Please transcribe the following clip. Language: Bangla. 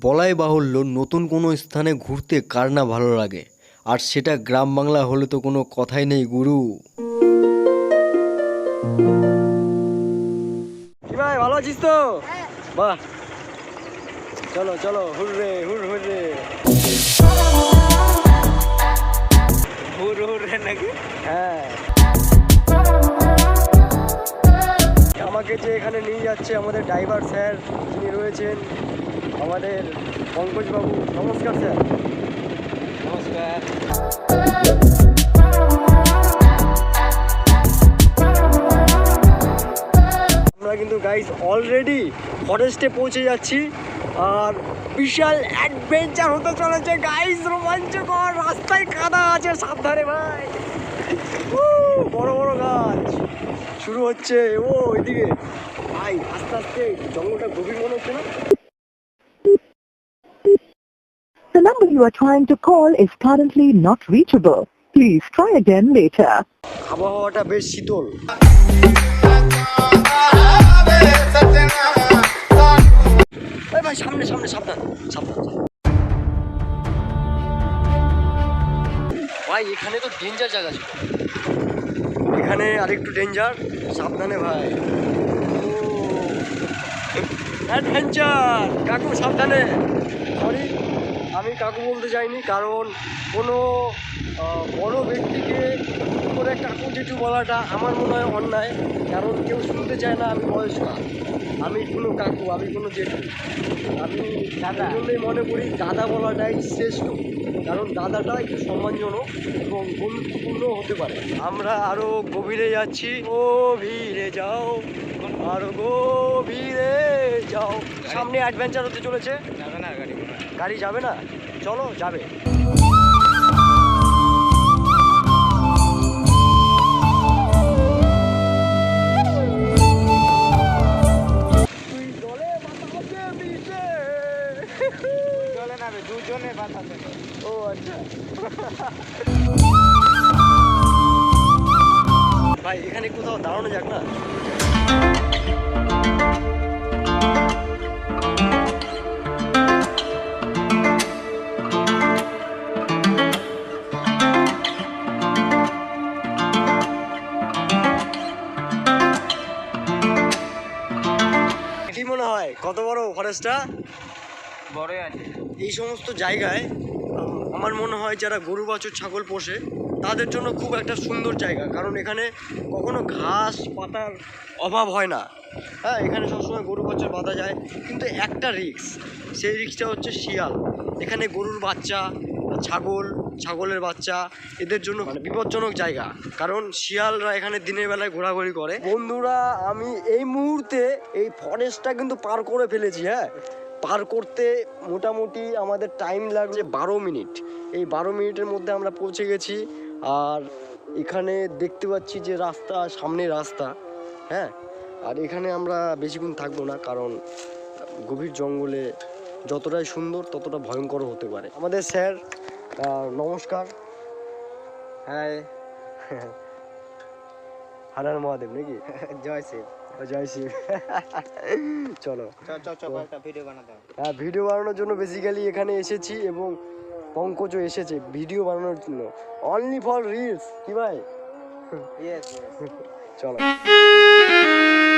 বলাই বাহুল্য নতুন কোনো স্থানে ঘুরতে কার না ভালো লাগে? আর সেটা গ্রাম বাংলা হলে তো কোনো কথাই নেই, গুরু। ভাই, ভালো আছিস তো? বাহ। চলো চলো, হুররে, হুর হুররে। হুর হুর রে নাকি? হ্যাঁ। আমাকে যে এখানে নিয়ে যাচ্ছে আমাদের ড্রাইভার স্যার যিনি রয়েছেন আমাদের পঙ্কজবাবু নমস্কার স্যার। নমস্কার। আমরা কিন্তু গাইস অলরেডি ফরেস্টে পৌঁছে যাচ্ছি আর বিশাল অ্যাডভেঞ্চার হতে চলেছে গাইস রোমাঞ্চকর রাস্তায় কাদা আছে সাবধানে ভাই। বড় বড় গাছ। শুরু হচ্ছে ও ওইদিকে। ভাই আস্তে আস্তে জঙ্গলটা গভীর মনে হচ্ছে না? The number you are trying to call is currently not reachable. Please try again later. আবহাওয়াটা বেশ ভাই ভাই, এখানে তো ডেঞ্জার জায়গা ছিল। এখানে আরেকটু ডেঞ্জার সাবধানে ভাই। অ্যাডভেঞ্চার কাকু, সাবধানে। আমি কাকু বলতে চাইনি, কারণ কোনো বড় ব্যক্তিকে করে কাকু জেঠু বলাটা আমার মনে হয় অন্যায়, কারণ কেউ শুনতে চায় না আমি বয়স্ক। আমি কোনো কাকু আমি কোনো জেঠু। আমি দাদা। জন্যই মনে করি দাদা বলাটাই শ্রেষ্ঠ। কারণ দাদাটা একটু সম্মানজনক এবং বন্ধুত্বপূর্ণ হতে পারে। আমরা আরও গভীরে যাচ্ছি। গভীরে যাও। আরও গভীরে যাও। সামনে অ্যাডভেঞ্চার হতে চলেছে। যাবে না গাড়ি গাড়ি যাবে না? চলো যাবে। দুজনে আচ্ছা। ভাই এখানে কোথাও দাঁড়ানো যাক না? মনে হয়? কত বড় ফরেস্টটা বড়ই আছে। এই সমস্ত জায়গায় আমার মনে হয় যারা গরু বাছুর ছাগল পোষে তাদের জন্য খুব একটা সুন্দর জায়গা। কারণ এখানে কখনো ঘাস পাতার অভাব হয় না। হ্যাঁ এখানে সবসময় গরু বাছুর বাঁধা যায়। কিন্তু একটা রিক্স সেই রিক্সটা হচ্ছে শিয়াল। এখানে গরুর বাচ্চা ছাগল ছাগলের বাচ্চা এদের জন্য মানে বিপজ্জনক জায়গা। কারণ শিয়ালরা এখানে দিনের বেলায় ঘোরাঘুরি করে। বন্ধুরা আমি এই মুহূর্তে এই ফরেস্টটা কিন্তু পার করে ফেলেছি হ্যাঁ। পার করতে মোটামুটি আমাদের টাইম লাগছে বারো মিনিট। এই বারো মিনিটের মধ্যে আমরা পৌঁছে গেছি। আর এখানে দেখতে পাচ্ছি যে রাস্তা, সামনে রাস্তা হ্যাঁ? আর এখানে আমরা বেশিক্ষণ থাকব না, কারণ গভীর জঙ্গলে যতটাই সুন্দর, ততটা ভয়ঙ্কর হতে পারে। আমাদের স্যার নমস্কার। হ্যাঁ হারার মহাদেব নাকি? জয় শিব। জয় শিব। চলো। ভিডিও বানাতে হ্যাঁ ভিডিও বানানোর জন্য বেসিক্যালি এখানে এসেছি এবং পঙ্কজও এসেছে ভিডিও বানানোর জন্য। অনলি ফর রিলস কি ভাই? চলো।